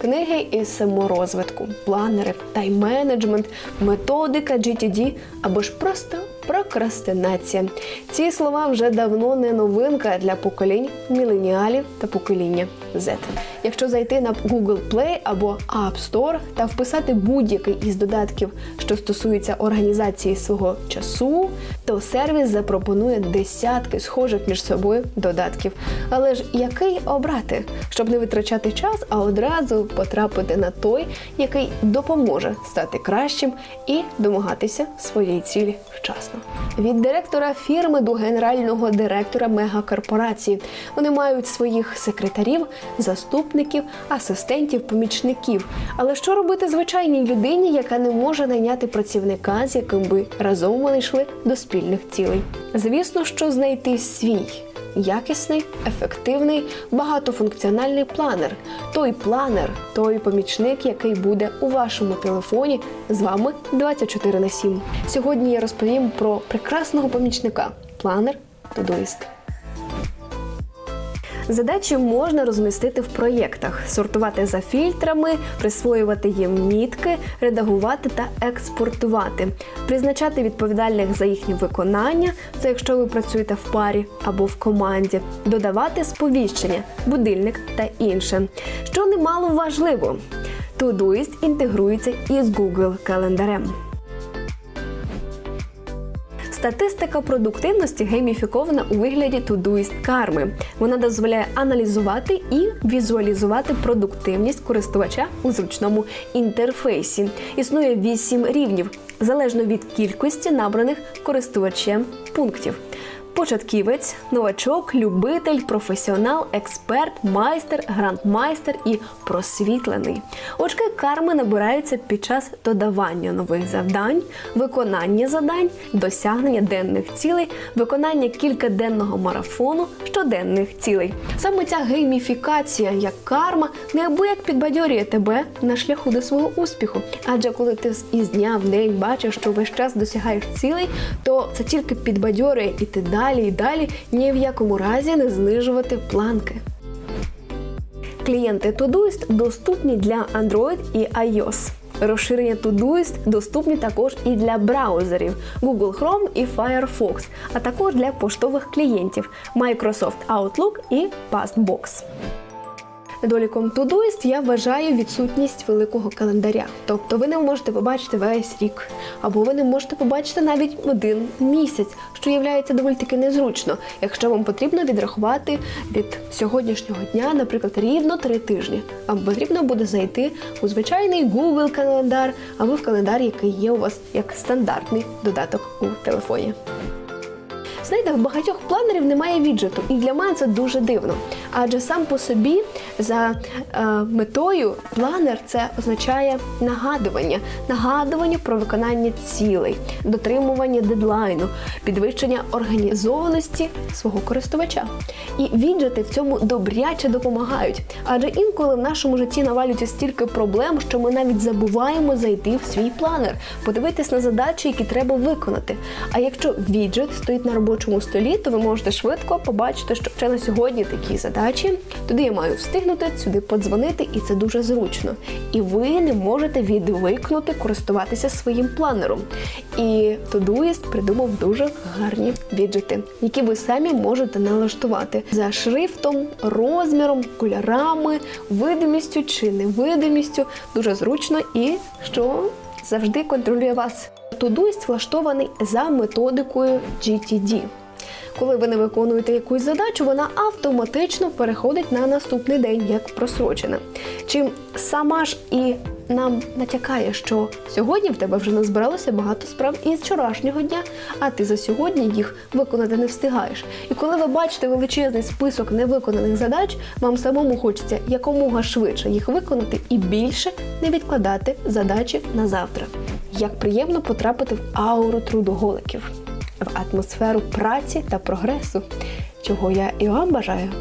книги із саморозвитку, планери, тайм-менеджмент, методика GTD або ж просто прокрастинація. Ці слова вже давно не новинка для поколінь міленіалів та покоління Z. Якщо зайти на Google Play або App Store та вписати будь-який із додатків, що стосується організації свого часу, то сервіс запропонує десятки схожих між собою додатків. Але ж який обрати, щоб не витрачати час, а одразу потрапити на той, який допоможе стати кращим і домагатися своєї цілі вчасно. Від директора фірми до генерального директора мегакорпорації вони мають своїх секретарів, заступників, асистентів, помічників. Але що робити звичайній людині, яка не може найняти працівника, з яким би разом вони йшли до спільних цілей? Звісно, що знайти свій якісний, ефективний, багатофункціональний планер. Той планер, той помічник, який буде у вашому телефоні з вами 24 на 7. Сьогодні я розповім про прекрасного помічника планер Todoist. Задачі можна розмістити в проєктах, сортувати за фільтрами, присвоювати їм мітки, редагувати та експортувати, призначати відповідальних за їхнє виконання, це якщо ви працюєте в парі або в команді, додавати сповіщення, будильник та інше. Що немало важливо, Todoist інтегрується із Google календарем. Статистика продуктивності гейміфікована у вигляді Todoist карми. Вона дозволяє аналізувати і візуалізувати продуктивність користувача у зручному інтерфейсі. Існує вісім рівнів залежно від кількості набраних користувачем пунктів. Початківець, новачок, любитель, професіонал, експерт, майстер, грандмайстер і просвітлений. Очки карми набираються під час додавання нових завдань, виконання завдань, досягнення денних цілей, виконання кількаденного марафону, щоденних цілей. Саме ця гейміфікація, як карма, неабияк підбадьорює тебе на шляху до свого успіху. Адже коли ти із дня в день бачиш, що весь час досягаєш цілей, то це тільки підбадьорює іти далі і далі, ні в якому разі не знижувати планки. Клієнти Todoist доступні для Android і iOS. Розширення Todoist доступні також і для браузерів Google Chrome і Firefox, а також для поштових клієнтів Microsoft Outlook і Passbox. Недоліком Todoist я вважаю відсутність великого календаря. Тобто ви не можете побачити весь рік, або ви не можете побачити навіть один місяць, що є доволі таки незручно, якщо вам потрібно відрахувати від сьогоднішнього дня, наприклад, рівно три тижні. Вам потрібно буде зайти у звичайний Google календар або в календар, який є у вас як стандартний додаток у телефоні. Знаєте, в багатьох планерів немає віджиту, і для мене це дуже дивно. Адже сам по собі за е, метою планер це означає нагадування, нагадування про виконання цілей, дотримування дедлайну, підвищення організованості свого користувача. І віджити в цьому добряче допомагають. Адже інколи в нашому житті навалюється стільки проблем, що ми навіть забуваємо зайти в свій планер, подивитись на задачі, які треба виконати. А якщо віджит стоїть на робочому столі, то ви можете швидко побачити, що ще на сьогодні такі задачі. Туди я маю встигнути, сюди подзвонити, і це дуже зручно. І ви не можете відвикнути користуватися своїм планером. І Todoist придумав дуже гарні віджити, які ви самі можете налаштувати за шрифтом, розміром, кольорами, видимістю чи невидимістю. Дуже зручно і що завжди контролює вас. Todoist влаштований за методикою GTD. Коли ви не виконуєте якусь задачу, вона автоматично переходить на наступний день як просрочена. Чим сама ж і нам натякає, що сьогодні в тебе вже назбиралося багато справ із вчорашнього дня, а ти за сьогодні їх виконати не встигаєш. І коли ви бачите величезний список невиконаних задач, вам самому хочеться якомога швидше їх виконати і більше не відкладати задачі на завтра. Як приємно потрапити в ауру трудоголиків в атмосферу праці та прогресу, чого я і вам бажаю.